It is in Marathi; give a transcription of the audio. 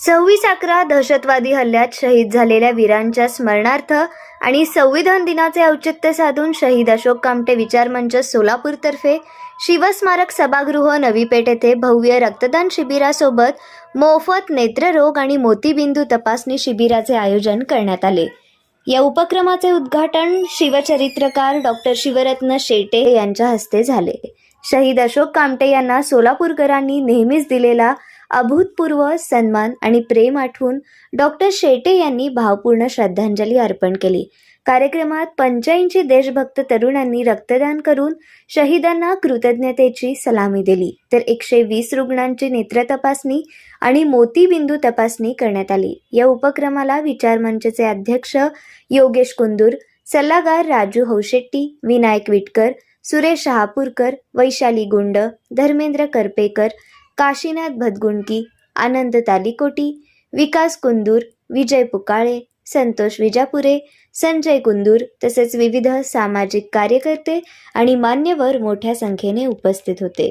सव्वीस अकरा दहशतवादी हल्ल्यात शहीद झालेल्या वीरांच्या स्मरणार्थ आणि संविधान दिनाचे औचित्य साधून शहीद अशोक कामटे विचारमंच सोलापूरतर्फे शिवस्मारक सभागृह नवी पेठ येथे भव्य रक्तदान शिबिरासोबत मोफत नेत्ररोग आणि मोतीबिंदू तपासणी शिबिराचे आयोजन करण्यात आले. या उपक्रमाचे उद्घाटन शिवचरित्रकार डॉक्टर शिवरत्न शेटे यांच्या हस्ते झाले. शहीद अशोक कामटे यांना सोलापूरकरांनी नेहमीच दिलेला अभूतपूर्व सन्मान आणि प्रेम आठवून डॉक्टर शेटे यांनी भावपूर्ण श्रद्धांजली अर्पण केली. कार्यक्रमात पंच्याऐंशी देशभक्त तरुणांनी रक्तदान करून शहीदांना कृतज्ञतेची सलामी दिली. तर एकशे वीस रुग्णांची नेत्र तपासणी आणि मोतीबिंदू तपासणी करण्यात आली. या उपक्रमाला विचारमंचचे अध्यक्ष योगेश कुंदूर सल्लागार राजू हौशेट्टी विनायक विटकर सुरेश शहापूरकर वैशाली गुंड धर्मेंद्र करपेकर काशीनाथ भदगुंडकी आनंद तालिकोटी विकास कुंदूर विजय पुकाळे संतोष विजापुरे संजय कुंदूर तसेच विविध सामाजिक कार्यकर्ते आणि मान्यवर मोठ्या संख्येने उपस्थित होते.